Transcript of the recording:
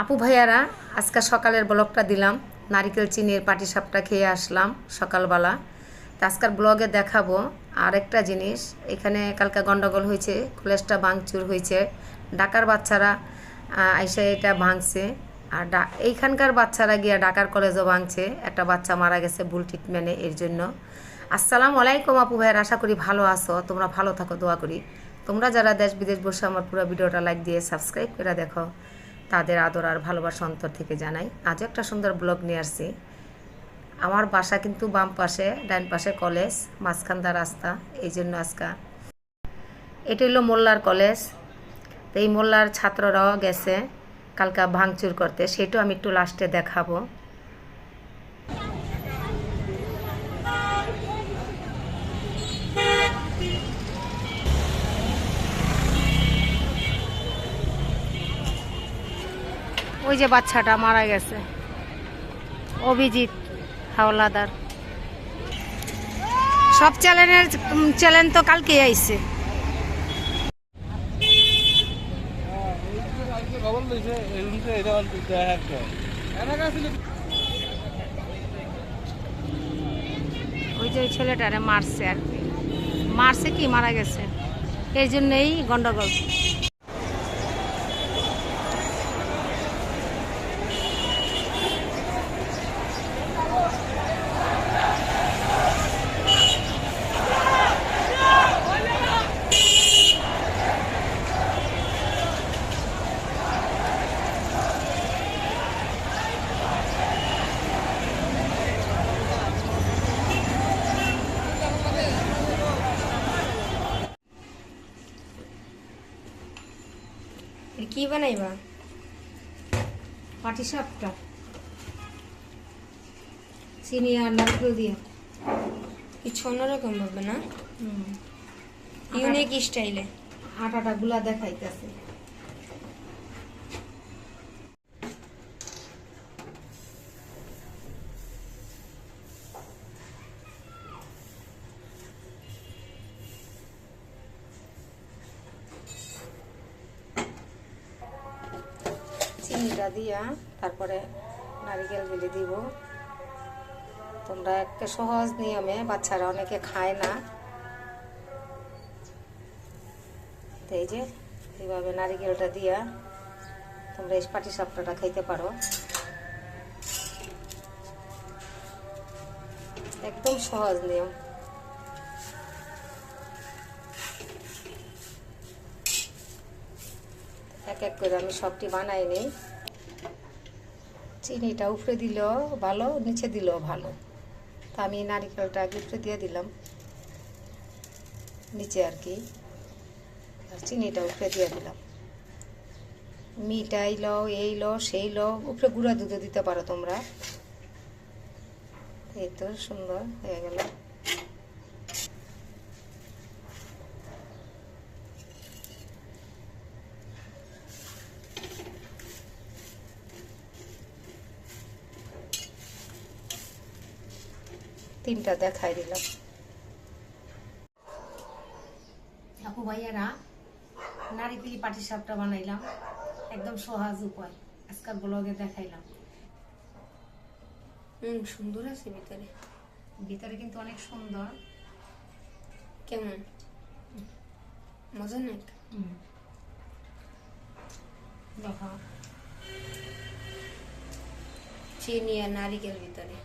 আপু ভাইয়ারা, আজকে সকালের ব্লগটা দিলাম। নারিকেল চিনির পাটিসাপটা খেয়ে আসলাম সকালবেলা। তো আজকের ব্লগে দেখাবো আর একটা জিনিস। এখানে কালকে গন্ডগোল হয়েছে, কলেজটা ভাঙচুর হয়েছে। ডাকার বাচ্চারা আইসা এটা ভাঙছে। আর ডা এইখানকার বাচ্চারা গিয়া ডাকার কলেজও ভাঙছে। একটা বাচ্চা মারা গেছে ভুল ট্রিটমেন্টে এর জন্য। আসসালামু আলাইকুম আপু ভাইয়ের, আশা করি ভালো আছো। তোমরা ভালো থাকো, দোয়া করি। তোমরা যারা দেশ বিদেশ বসে আমার পুরো ভিডিওটা লাইক দিয়ে সাবস্ক্রাইব করে দেখো। তাদের আদর আর ভালোবাসা অন্তর থেকে জানাই। আজও একটা সুন্দর ব্লগ নিয়ে আসছি। আমার বাসা কিন্তু বাম পাশে, ডান পাশে কলেজ মাঝখানদার রাস্তা, এই জন্য আজকা এটা হলো মোল্লার কলেজ। তো এই মোল্লার ছাত্ররাও গেছে, কালকা ভাঙচুর করতে। সেটাও আমি একটু লাস্টে দেখাবো। ওই যে বাচ্চাটা মারা গেছে। অভিজিৎ হাওলাদার। সব চ্যানেলের চ্যানেল তো কালকে আইছে। ওই যে ছেলেটারে মারছে আর মারছে কি? মারা গেছে। এই জন্যই গন্ডগোল। কি বানাইবা? পাটি সাপটা। চিনি আর নারকেল দিয়ে। কিছু অন্যরকম ভাবে না? ইউনিক স্টাইলে। আটাটা গুলা দেখাইতেছে। চিনিটা দিয়া তারপরে নারিকেল গুলি দিব। তোমরা একটা সহজ নিয়মে বাচ্চারা অনেকে খায় না। এই যে, এইভাবে নারিকেলটা দিয়া তোমরা এই পাটি সাপটাটা খাইতে পারো। একদম সহজ নিয়ম। এক এক করে আমি সবটি বানাই নিই। চিনিটা উপরে দিলেও ভালো, নিচে দিলেও ভালো। তা আমি নারিকেলটা আগে উপরে দিয়ে দিলাম, নিচে আর কি। আর চিনিটা উপরে দিয়ে দিলাম। মিঠাই লও, এই লও, সেই লও, উপরে গুঁড়া দুধও দিতে পারো তোমরা। এই তো সুন্দর হয়ে গেল। তিনটা দেখাই দিলাম। আপু ভাইয়ারা নারিকেলি পাটি সাপটা বানাইলাম। একদম সহজ উপায়। আজকাল ব্লগে দেখাইলাম। হুম সুন্দর আছে ভিতরে। ভিতরে কিন্তু অনেক সুন্দর। কেমন? মজা নাক দেখো চিনি আর নারিকেল ভিতরে।